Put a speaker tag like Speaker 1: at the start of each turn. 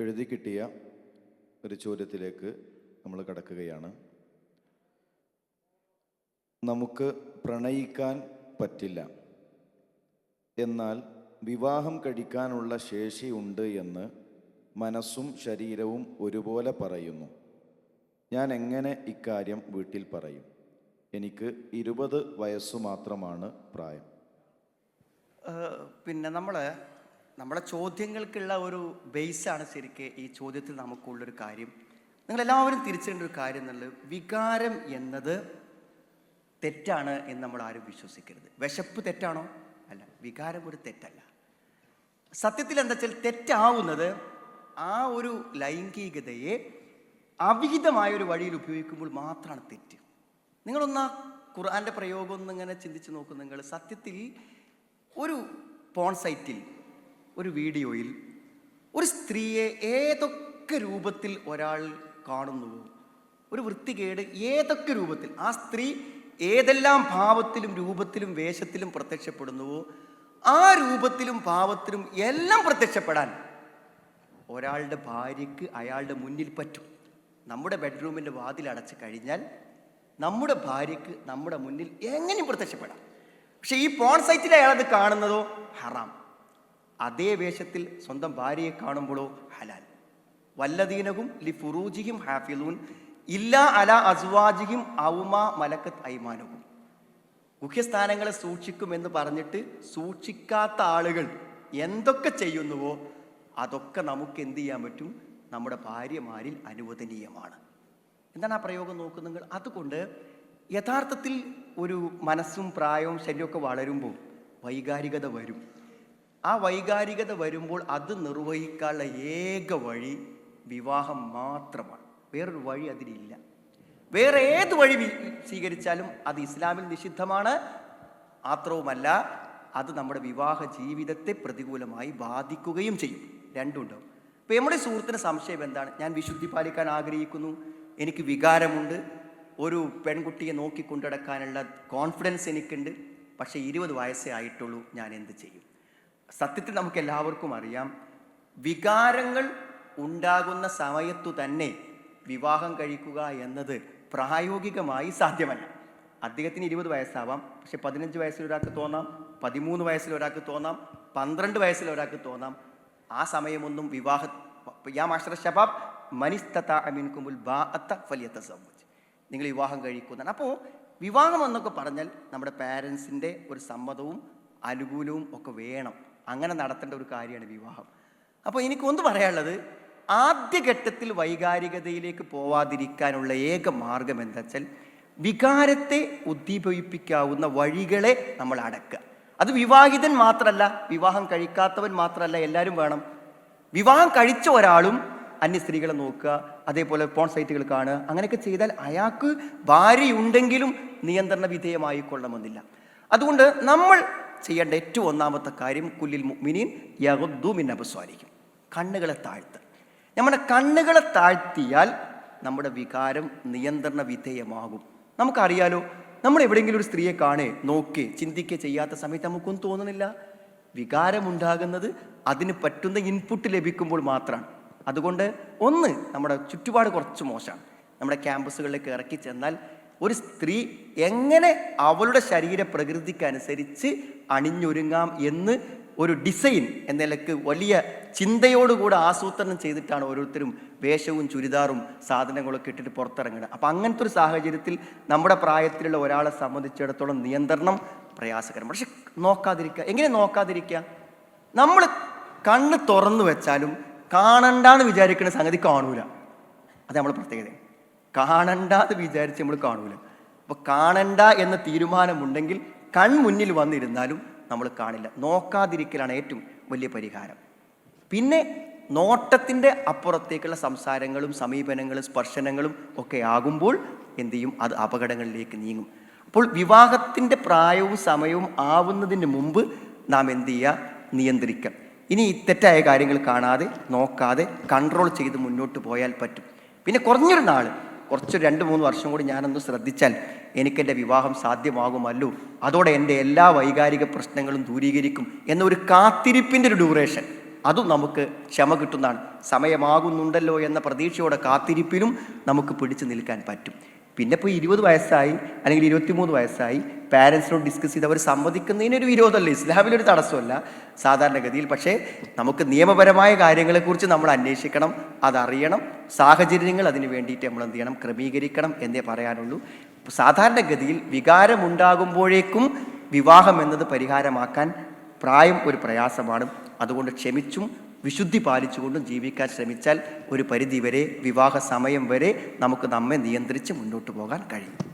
Speaker 1: എഴുതി കിട്ടിയ ഒരു ചോദ്യത്തിലേക്ക് നമ്മൾ കടക്കുകയാണ്. നമുക്ക് പ്രണയിക്കാൻ പറ്റില്ല. എന്നാൽ വിവാഹം കഴിക്കാനുള്ള ശേഷിയുണ്ട് എന്ന് മനസ്സും ശരീരവും ഒരുപോലെ പറയുന്നു. ഞാൻ എങ്ങനെ ഇക്കാര്യം വീട്ടിൽ പറയും? എനിക്ക് ഇരുപത് വയസ്സു മാത്രമാണ് പ്രായം.
Speaker 2: പിന്നെ നമ്മൾ നമ്മുടെ ചോദ്യങ്ങൾക്കുള്ള ഒരു ബേസാണ് ശരിക്ക് ഈ ചോദ്യത്തിൽ നമുക്കുള്ളൊരു കാര്യം. നിങ്ങൾ എല്ലാവരും തിരിച്ചേണ്ട ഒരു കാര്യം എന്നുള്ളത് വികാരം എന്നത് തെറ്റാണ് എന്ന് നമ്മൾ ആരും വിശ്വസിക്കരുത്. വിശപ്പ് തെറ്റാണോ? അല്ല വികാരം ഒരു തെറ്റല്ല. സത്യത്തിൽ എന്താ വെച്ചാൽ തെറ്റാവുന്നത് ആ ഒരു ലൈംഗികതയെ അവിഹിതമായ ഒരു വഴിയിൽ ഉപയോഗിക്കുമ്പോൾ മാത്രമാണ് തെറ്റ്. നിങ്ങളൊന്ന് ആ ഖുർആന്റെ പ്രയോഗം ഒന്നിങ്ങനെ ചിന്തിച്ച് നോക്കും നിങ്ങൾ. സത്യത്തിൽ ഒരു പോൺ സൈറ്റിൽ ഒരു വീഡിയോയിൽ ഒരു സ്ത്രീയെ ഏതൊക്കെ രൂപത്തിൽ ഒരാൾ കാണുന്നുവോ ഒരു വൃത്തികേട് ഏതൊക്കെ രൂപത്തിൽ ആ സ്ത്രീ ഏതെല്ലാം ഭാവത്തിലും രൂപത്തിലും വേഷത്തിലും പ്രത്യക്ഷപ്പെടുന്നുവോ ആ രൂപത്തിലും ഭാവത്തിലും എല്ലാം പ്രത്യക്ഷപ്പെടാൻ ഒരാളുടെ ഭാര്യയ്ക്ക് അയാളുടെ മുന്നിൽ പറ്റും. നമ്മുടെ ബെഡ്റൂമിന്റെ വാതിൽ അടച്ചു കഴിഞ്ഞാൽ നമ്മുടെ ഭാര്യയ്ക്ക് നമ്മുടെ മുന്നിൽ എങ്ങനെയും പ്രത്യക്ഷപ്പെടാം. പക്ഷേ ഈ പോൺ സൈറ്റിൽ അയാളത് കാണുന്നതോ ഹറാം. അതേ വേഷത്തിൽ സ്വന്തം ഭാര്യയെ കാണുമ്പോഴോ ഹലാൽ. വല്ലദീനകും ലി ഫുറൂജിഹിം ഹാഫിലൂൻ ഇല്ല അല അസ്വാജിഹിം ഔമ മലക്കത്ത് ഐമാനകും മുഖ്യസ്ഥാനങ്ങളെ സൂക്ഷിക്കുമെന്ന് പറഞ്ഞിട്ട് സൂക്ഷിക്കാത്ത ആളുകൾ എന്തൊക്കെ ചെയ്യുന്നുവോ അതൊക്കെ നമുക്ക് എന്ത് ചെയ്യാൻ പറ്റും? നമ്മുടെ ഭാര്യമാരിൽ അനുവദനീയമാണ്. എന്താണ് ആ പ്രയോഗം നോക്കുന്നത് അതുകൊണ്ട് യഥാർത്ഥത്തിൽ ഒരു മനസ്സും പ്രായവും ശരീരമൊക്കെ വളരുമ്പോൾ വൈകാരികത വരും. ആ വൈകാരികത വരുമ്പോൾ അത് നിർവഹിക്കാനുള്ള ഏക വഴി വിവാഹം മാത്രമാണ്. വേറൊരു വഴി അതിലില്ല. വേറെ ഏത് വഴി സ്വീകരിച്ചാലും അത് ഇസ്ലാമിൽ നിഷിദ്ധമാണ്. മാത്രവുമല്ല അത് നമ്മുടെ വിവാഹ ജീവിതത്തെ പ്രതികൂലമായി ബാധിക്കുകയും ചെയ്യും. രണ്ടുണ്ടാവും ഇപ്പം നമ്മുടെ സുഹൃത്തിന് സംശയം എന്താണ്? ഞാൻ വിശുദ്ധി പാലിക്കാൻ ആഗ്രഹിക്കുന്നു. എനിക്ക് വികാരമുണ്ട്. ഒരു പെൺകുട്ടിയെ നോക്കി കൊണ്ടുനടക്കാനുള്ള കോൺഫിഡൻസ് എനിക്കുണ്ട്. പക്ഷേ ഇരുപത് വയസ്സേ ആയിട്ടുള്ളൂ. ഞാൻ എന്ത് ചെയ്യും? സത്യത്തിൽ നമുക്ക് എല്ലാവർക്കും അറിയാം. വികാരങ്ങൾ ഉണ്ടാകുന്ന സമയത്തു തന്നെ വിവാഹം കഴിക്കുക എന്നത് പ്രായോഗികമായി സാധ്യമല്ല. അദ്ദേഹത്തിന് ഇരുപത് വയസ്സാവാം. പക്ഷെ പതിനഞ്ച് വയസ്സിൽ ഒരാൾക്ക് തോന്നാം പതിമൂന്ന് വയസ്സിൽ ഒരാൾക്ക് തോന്നാം പന്ത്രണ്ട് വയസ്സിൽ ഒരാൾക്ക് തോന്നാം. ആ സമയമൊന്നും വിവാഹ യാ മാഷറ ഷബാബ് മനിസ്തത അമിൻകുമുൽ ബാഅത്ത സംബന്ധിച്ച് നിങ്ങൾ വിവാഹം കഴിക്കുന്നതാണ്. അപ്പോൾ വിവാഹം എന്നൊക്കെ പറഞ്ഞാൽ നമ്മുടെ പാരൻസിന്റെ ഒരു സമ്മതവും അനുകൂലവും ഒക്കെ വേണം. അങ്ങനെ നടത്തേണ്ട ഒരു കാര്യമാണ് വിവാഹം. അപ്പോൾ എനിക്കൊന്ന് പറയാനുള്ളത് ആദ്യഘട്ടത്തിൽ വൈകാരികതയിലേക്ക് പോവാതിരിക്കാനുള്ള ഏക മാർഗം എന്താ വെച്ചാൽ വികാരത്തെ ഉദ്ദീപിപ്പിക്കാവുന്ന വഴികളെ നമ്മൾ അടക്കുക. അത് വിവാഹിതൻ മാത്രമല്ല വിവാഹം കഴിക്കാത്തവൻ മാത്രമല്ല എല്ലാവരും വേണം. വിവാഹം കഴിച്ച ഒരാളും അന്യ സ്ത്രീകളെ നോക്കുക അതേപോലെ പോൺ സൈറ്റുകൾ കാണുക അങ്ങനെയൊക്കെ ചെയ്താൽ അയാൾക്ക് ഭാര്യയുണ്ടെങ്കിലും നിയന്ത്രണ വിധേയമായിക്കൊള്ളണമെന്നില്ല അതുകൊണ്ട് നമ്മൾ ചെയ്യേണ്ട ഏറ്റവും ഒന്നാമത്തെ കാര്യം കുല്ലിൽ മുഅ്മിനീൻ യഗ്ദു മിൻ അബ്സ്വാരിഹിം. കണ്ണുകളെ താഴ്ത്ത്. നമ്മുടെ കണ്ണുകളെ താഴ്ത്തിയാൽ നമ്മുടെ വികാരം നിയന്ത്രണ വിധേയമാകും. നമുക്കറിയാലോ നമ്മൾ എവിടെയെങ്കിലും ഒരു സ്ത്രീയെ കാണേ നോക്കേ ചിന്തിക്കേ ചെയ്യാത്ത സമയത്ത് നമുക്കൊന്നും തോന്നുന്നില്ല വികാരമുണ്ടാകുന്നത് അതിന് പറ്റുന്ന ഇൻപുട്ട് ലഭിക്കുമ്പോൾ മാത്രമാണ്. അതുകൊണ്ട് ഒന്ന് നമ്മുടെ ചുറ്റുപാട് കുറച്ച് മോശമാണ്. നമ്മുടെ ക്യാമ്പസുകളിലേക്ക് ഇറക്കി ചെന്നാൽ ഒരു സ്ത്രീ എങ്ങനെ അവളുടെ ശരീര പ്രകൃതിക്കനുസരിച്ച് അണിഞ്ഞൊരുങ്ങാം എന്ന് ഒരു ഡിസൈൻ എന്ന നിലയ്ക്ക് വലിയ ചിന്തയോടുകൂടെ ആസൂത്രണം ചെയ്തിട്ടാണ് ഓരോരുത്തരും വേഷവും ചുരിദാറും സാധനങ്ങളൊക്കെ ഇട്ടിട്ട് പുറത്തിറങ്ങുന്നത്. അപ്പം അങ്ങനത്തെ ഒരു സാഹചര്യത്തിൽ നമ്മുടെ പ്രായത്തിലുള്ള ഒരാളെ സംബന്ധിച്ചിടത്തോളം നിയന്ത്രണം പ്രയാസകരം. പക്ഷെ നോക്കാതിരിക്കുക. എങ്ങനെ നോക്കാതിരിക്കുക? നമ്മൾ കണ്ണ് തുറന്നു വെച്ചാലും കാണണ്ടാന്ന് വിചാരിക്കുന്ന സംഗതി കാണൂല. അത് നമ്മളെ പ്രത്യേകത കാണണ്ടാന്ന് വിചാരിച്ച് നമ്മൾ കാണൂല. അപ്പോൾ കാണണ്ട എന്ന തീരുമാനമുണ്ടെങ്കിൽ കൺമുന്നിൽ വന്നിരുന്നാലും നമ്മൾ കാണില്ല. നോക്കാതിരിക്കലാണ് ഏറ്റവും വലിയ പരിഹാരം. പിന്നെ നോട്ടത്തിന്റെ അപ്പുറത്തേക്കുള്ള സംസാരങ്ങളും സമീപനങ്ങളും സ്പർശനങ്ങളും ഒക്കെ ആകുമ്പോൾ എന്ത് ചെയ്യും? അത് അപകടങ്ങളിലേക്ക് നീങ്ങും. അപ്പോൾ വിവാഹത്തിന്റെ പ്രായവും സമയവും ആവുന്നതിന് മുമ്പ് നാം എന്ത് ചെയ്യുക? നിയന്ത്രിക്കാം ഇനി തെറ്റായ കാര്യങ്ങൾ കാണാതെ നോക്കാതെ കൺട്രോൾ ചെയ്ത് മുന്നോട്ട് പോയാൽ പറ്റും. പിന്നെ കുറഞ്ഞൊരു നാൾ കുറച്ച് രണ്ട് മൂന്ന് വർഷം കൂടി ഞാനൊന്ന് ശ്രദ്ധിച്ചാൽ എനിക്കെന്റെ വിവാഹം സാധ്യമാകുമല്ലോ. അതോടെ എന്റെ എല്ലാ വൈകാരിക പ്രശ്നങ്ങളും ദൂരീകരിക്കും എന്നൊരു കാത്തിരിപ്പിന്റെ ഒരു ഡ്യൂറേഷൻ. അതും നമുക്ക് ക്ഷമ കിട്ടുന്നതാണ്. സമയമാകുന്നുണ്ടല്ലോ എന്ന പ്രതീക്ഷയോടെ കാത്തിരിപ്പിലും നമുക്ക് പിടിച്ചു നിൽക്കാൻ പറ്റും. പിന്നെ ഇപ്പോൾ ഇരുപത് വയസ്സായി അല്ലെങ്കിൽ ഇരുപത്തിമൂന്ന് വയസ്സായി പാരൻസിനോട് ഡിസ്കസ് ചെയ്ത് അവർ സമ്മതിക്കുന്നതിനൊരു വിരോധമല്ല ഇസ്ലാമിലൊരു തടസ്സമല്ല സാധാരണഗതിയിൽ. പക്ഷേ നമുക്ക് നിയമപരമായ കാര്യങ്ങളെക്കുറിച്ച് നമ്മൾ അന്വേഷിക്കണം അതറിയണം സാഹചര്യങ്ങൾ അതിന് വേണ്ടിയിട്ട് നമ്മൾ എന്ത് ചെയ്യണം ക്രമീകരിക്കണം എന്നേ പറയാനുള്ളൂ. സാധാരണഗതിയിൽ വികാരമുണ്ടാകുമ്പോഴേക്കും വിവാഹം എന്നത് പരിഹാരമാക്കാൻ പ്രായം ഒരു പ്രയാസമാണ്. അതുകൊണ്ട് ക്ഷമിച്ചും വിശുദ്ധി പാലിച്ചുകൊണ്ടും ജീവിക്കാൻ ശ്രമിച്ചാൽ ഒരു പരിധിവരെ വിവാഹ സമയം വരെ നമുക്ക് നമ്മെ നിയന്ത്രിച്ച് മുന്നോട്ട് പോകാൻ കഴിയും.